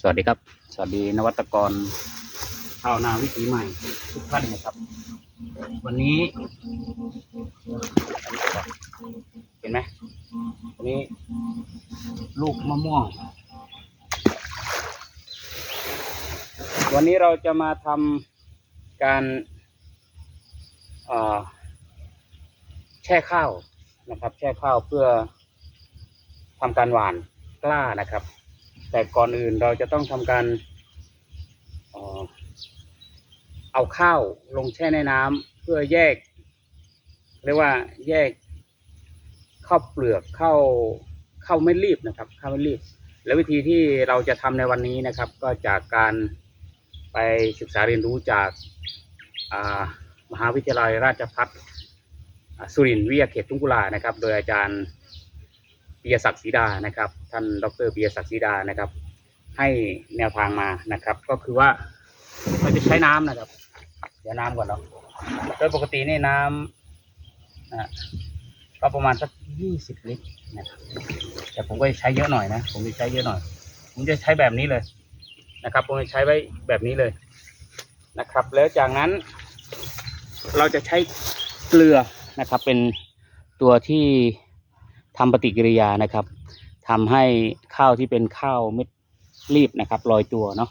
สวัสดีครับ สวัสดีนวัตกรชาวนาวิถีใหม่ทุกท่านนะครับ วันนี้ เห็นไหมวันนี้ ลูกมะม่วง วันนี้เราจะมาทำการแช่ข้าวนะครับ แช่ข้าวเพื่อทำการหว่านกล้านะครับ แต่ก่อนอื่นเราจะต้องทำการเอาข้าวลงแช่ในน้ำเพื่อแยก เรียกว่าแยกข้าวเปลือกข้าวข้าวไม่รีบนะครับข้าวไม่รีบ และวิธีที่เราจะทำในวันนี้นะครับ ก็จากการไปศึกษาเรียนรู้จากามหาวิทยาลัยราชภัฏสุรินทร์วิทยาเขตทุ่งกุลานะครับ โดยอาจารย์ ปิยศักดิ์ศรีดานะครับ ท่านดรปิยศักดิ์ศรีดานะครับ ให้แนวทางมานะครับ ก็คือว่าเราจะใช้น้ำนะครับ เดี๋ยวน้ำก่อนเนาะโดยปกตินี่น้ำนะก็ประมาณสักยี่สิบลิตรนะครับแต่ผมก็จะใช้เยอะหน่อยนะ ผมจะใช้เยอะหน่อย ผมจะใช้แบบนี้เลยนะครับ ผมจะใช้ไว้แบบนี้เลยนะครับ แล้วจากนั้น เราจะใช้เกลือนะครับ เป็นตัวที่ ทำปฏิกิริยานะครับทำให้ข้าวที่เป็นข้าวเม็ดรีบนะครับลอยตัวเนาะ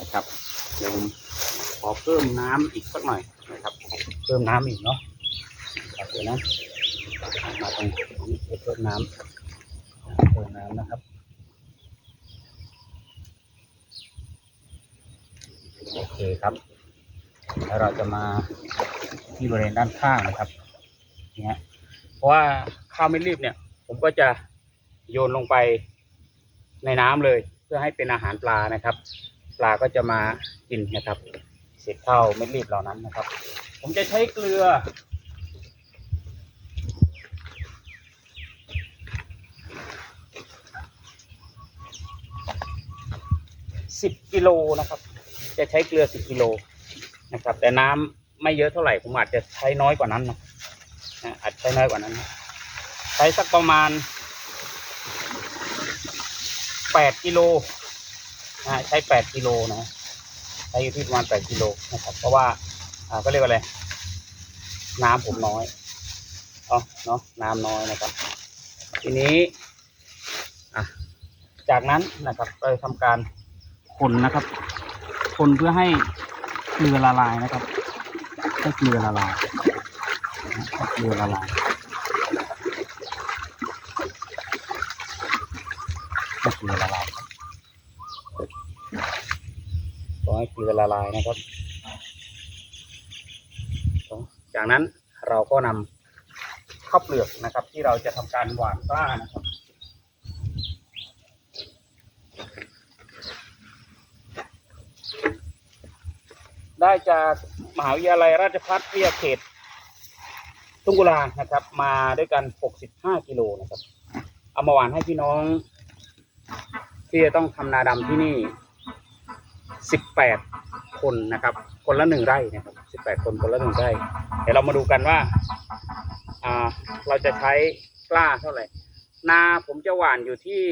นะครับเดี๋ยวผมขอเพิ่มน้ำอีกสักหน่อยนะครับ เพิ่มน้ำอีกเนาะครับเดี๋ยวนะมาตรงนี้เพิ่มน้ำเพิ่มน้ำนะครับโอเคครับแล้วเราจะมาที่บริเวณด้านข้างนะครับเนี่ยเพราะว่าข้าวไม่รีบเนี่ย ก็จะโยนลงไปในน้ำเลย เพื่อให้เป็นอาหารปลานะครับ ปลาก็จะมากินนะครับเศษข้าวไม่รีบเหล่านั้นนะครับ ผมจะใช้เกลือ สิบกิโลนะครับ จะใช้เกลือสิบกิโลนะครับ แต่น้ำไม่เยอะเท่าไหร่ผมอาจจะใช้น้อยกว่านั้นนะอาจใช้น้อยกว่านั้นนะ ช้สักประมาณแปดกิโลนะใช้แปดกิโลนะใช้อยู่ที่ประมาณแปดกิโลนะครับ เพราะว่าอ่าก็เรียกว่าอะไร น้ำผมน้อยเนาะเนาะน้ำน้อยนะครับ ทีนี้อะจากนั้นนะครับเราทำการคนนะครับ คนเพื่อให้เกลือละลายนะครับให้เกลือละลายให้เกลือละลายให้เกลือละลายครับขอให้เก ลือละลายนะครับ จากนั้นเราก็นำข้าวเปลือกนะครับ ที่เราจะทำการหว่านกล้านะครับได้จากมหาวิทยาลัยราชภัฏวิทยาเขตทุ่งกุลานะครับ มาด้วยกัน 65 กิโลนะครับ เอามาหวานให้พี่น้อง ที่จะต้องทำนาดำที่นี่ 18 คนนะครับ คนละหนึ่งไร่นะครับ18คนคนละหนึ่งไร่ เดี๋ยวเรามาดูกันว่าอ่าเราจะใช้กล้าเท่าไหร่ นาผมจะหว่านอยู่ที่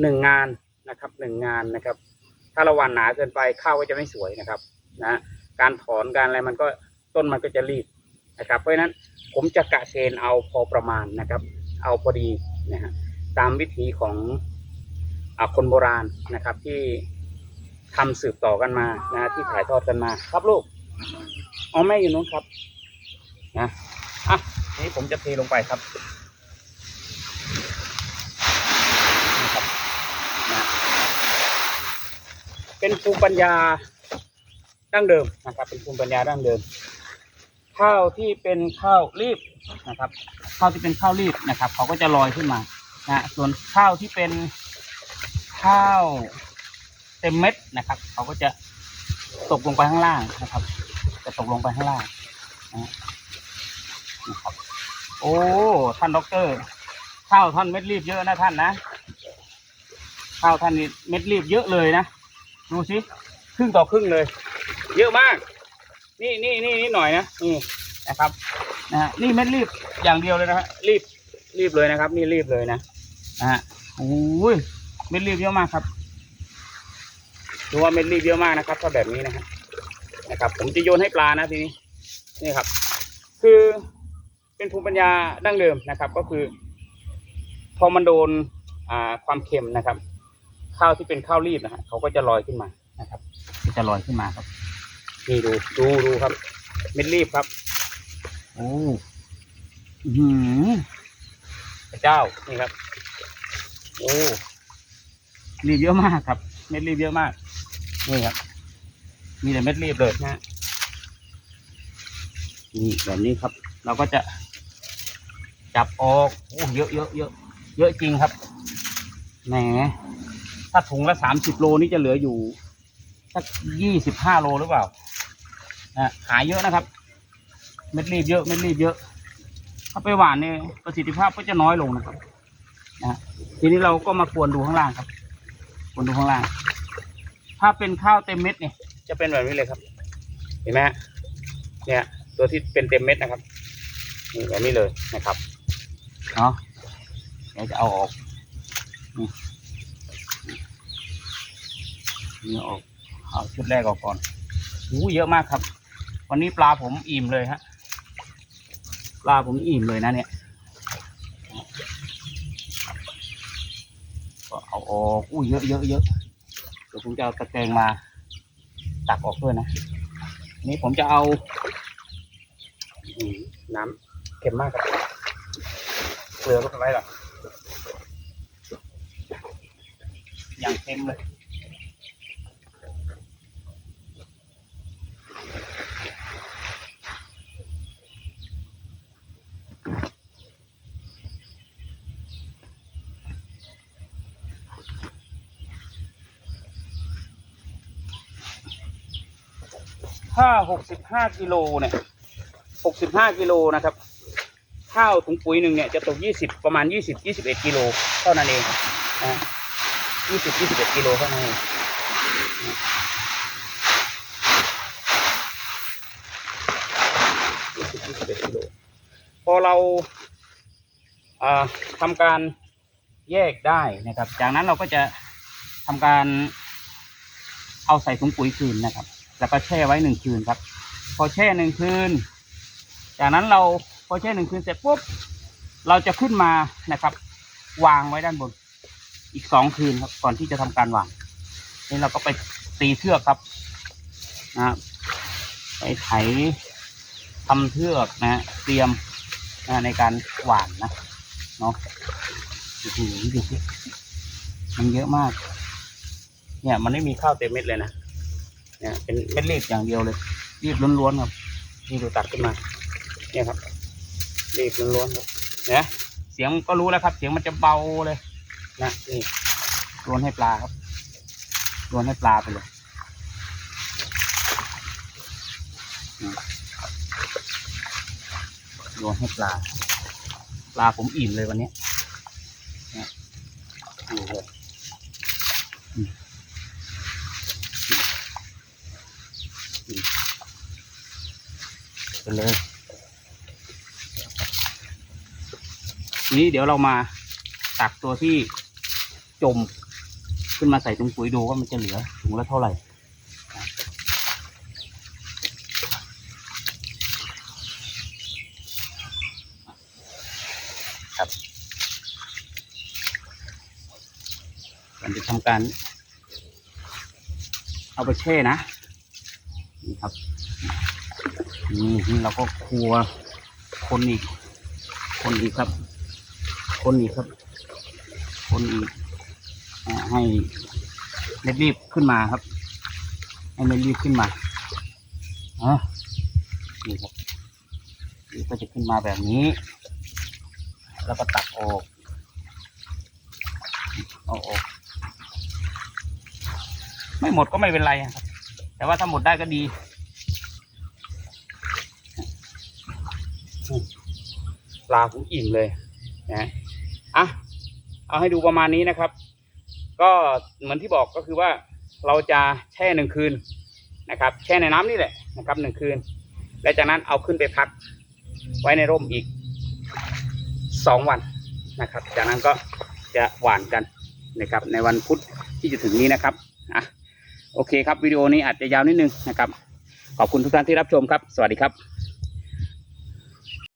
หนึ่งงานนะครับหนึ่งงานนะครับ ถ้าเราหว่านหนาเกินไปข้าวก็จะไม่สวยนะครับนะการถอนการอะไรมันก็ต้นมันก็จะรีบนะครับ เพราะฉะนั้นผมจะกะเชนเอาพอประมาณนะครับ เอาพอดีนะฮะตามวิธีของอคนโบราณนะครับที่ ทำสืบต่อกันมานะที่ถ่ายทอดกันมาครับลูกอ๋อแม่อยู่นู้นครับนะอะนี่ผมจะเทลงไปครับนะครับนะเป็นภูมิปัญญาดั้งเดิมนะครับ เป็นภูมิปัญญาดั้งเดิม ข้าวที่เป็นข้าวรีบนะครับ ข้าวที่เป็นข้าวรีบนะครับ เขาก็จะลอยขึ้นมานะส่วนข้าวที่เป็นข้าว เต็มเม็ดนะครับ เขาก็จะตกลงไปข้างล่างนะครับ จะตกลงไปข้างล่างนะครับ โอ้ ท่านด็อกเตอร์ข้าวท่านเม็ดรีบเยอะนะท่านนะข้าวท่านนี่เม็ดรีบเยอะเลยนะ ดูสิครึ่งต่อครึ่งเลย เยอะมาก นี่นี่นี่นี่หน่อยนะนี่นะครับนะฮะนี่เม็ดรีบอย่างเดียวเลยนะฮะรีบรีบเลยนะครับ นี่รีบเลยนะนะฮะโอ้ยเม็ดรีบเยอะมากครับ ดูว่าเม็ดรีบเยอะมากนะครับ ถ้าแบบนี้นะครับนะครับ ผมจะโยนให้ปลานะทีนี้นี่ครับ คือเป็นภูมิปัญญาดั้งเดิมนะครับ ก็คือ พอมันโดนอ่าความเค็มนะครับ ข้าวที่เป็นข้าวรีบนะฮะเขาก็จะลอยขึ้นมานะครับก็จะลอยขึ้นมาครับนี่ดูดูดูครับ เม็ดรีบครับโอ้อื้อหือพระเจ้านี่ครับ โอ้รีบเยอะมากครับ เม็ดรีบเยอะมาก นี่ครับ มีแต่เม็ดรีบเลยนะฮะนี่แบบนี้ครับ เราก็จะ จับออกโอ้เยอะเยอะเยอะเยอะจริงครับ แหม ถ้าถุงละสามสิบโลนี่จะเหลืออยู่สักยี่สิบห้าโลหรือเปล่านะหายเยอะนะครับ เม็ดรีบเยอะเม็ดรีบเยอะ ถ้าไปหวานเนี่ยประสิทธิภาพก็จะน้อยลงนะครับนะฮะทีนี้เราก็มากวนดูข้างล่างครับกวนดูข้างล่าง ถ้าเป็นข้าวเต็มเม็ดเนี่ยจะเป็นแบบนี้เลยครับ เห็นไหมฮะเนี่ย ตัวที่เป็นเต็มเม็ดนะครับนี่แบบนี้เลยนะครับเนาะเดี๋ยวจะเอาออกนี่นี่ออกเอาชุดแรกออกก่อนหูเยอะมากครับ วันนี้ปลาผมอิ่มเลยฮะปลาผมอิ่มเลยนะเนี่ยก็เอาออกอู้เยอะเยอะเยอะเดี๋ยวผมจะเอาตะแกรงมาตักออกด้วยนะ นี่ผมจะเอา น้ำเค็มมากครับเกลือก็อะไรหรออย่างเค็มเลย ถ้าหกสิบห้ากิโลเนี่ยหกสิบห้ากิโลนะครับ ข้าวถุงปุ๋ยหนึ่งเนี่ยจะตกยี่สิบประมาณยี่สิบยี่สิบเอ็ดกิโลเท่านั้นเองนะยี่สิบยี่สิบเอ็ดกิโลเท่านั้นเองยี่สิบยี่สิบเอ็ดกิโลพอเราอ่าการแยกได้นะครับ จากนั้นเราก็จะทำการเอาใส่ถุงปุ๋ยคืนนะครับ แล้วก็แช่ไว้หนึ่งคืนครับ พอแช่หนึ่งคืน จากนั้นเราพอแช่หนึ่งคืนเสร็จปุ๊บเราจะขึ้นมานะครับ วางไว้ด้านบน อีกสองคืนครับ ก่อนที่จะทำการวางนี่เราก็ไปตีเชือกครับนะไปไถทำเชือกนะเตรียมนะในการหวานนะเนาะอ้โหดูสิมันเยอะมาก เนี่ยมันไม่มีข้าวเต็มเม็ดเลยนะ เนี่ยเป็นเม็ดรีบอย่างเดียวเลยรีบล้วนๆครับนี่ดูตัดขึ้นมา เนี่ยครับรีบล้วนๆครับเนี่ยเสียงก็รู้แล้วครับ เสียงมันจะเบาเลยนะนี่ล้วนให้ปลาครับล้วนให้ปลาไปเลยล้วนให้ปลา ปลาผมอิ่มเลยวันนี้นี่ยดูเลยอืม เลยนี้เดี๋ยวเรามาตักตัวที่จมขึ้นมาใส่ถุงปุ๋ยดูว่ามันจะเหลือถุงละเท่าไหร่ครับมันจะทำการ เอาไปแช่นะ ครับนี่เราก็ครัวคนอีก คนอีกครับ คนอีกครับ คนอีกอให้เม็ดรีบขึ้นมาครับ ให้เม็ดรีบขึ้นมาอ๋อนี่ครับนี่ก็จะขึ้นมาแบบนี้ แล้วก็ตักออกเอาออกไม่หมดก็ไม่เป็นไรครับ แต่ว่าถ้าหมดได้ก็ดี ลาผมอิ่มเลยนะอะเอาให้ดูประมาณนี้นะครับ ก็เหมือนที่บอกก็คือว่าเราจะแช่หนึ่งคืนนะครับ แช่ในน้ำนี่แหละนะครับหนึ่งคืน และจากนั้นเอาขึ้นไปพักไว้ในร่มอีกสองวันนะครับ จากนั้นก็จะหวานกันนะครับ ในวันพุธที่จะถึงนี้นะครับอะโอเคครับวิดีโอนี้อาจจะยาวนิดนึงนะครับ ขอบคุณทุกท่านที่รับชมครับ สวัสดีครับ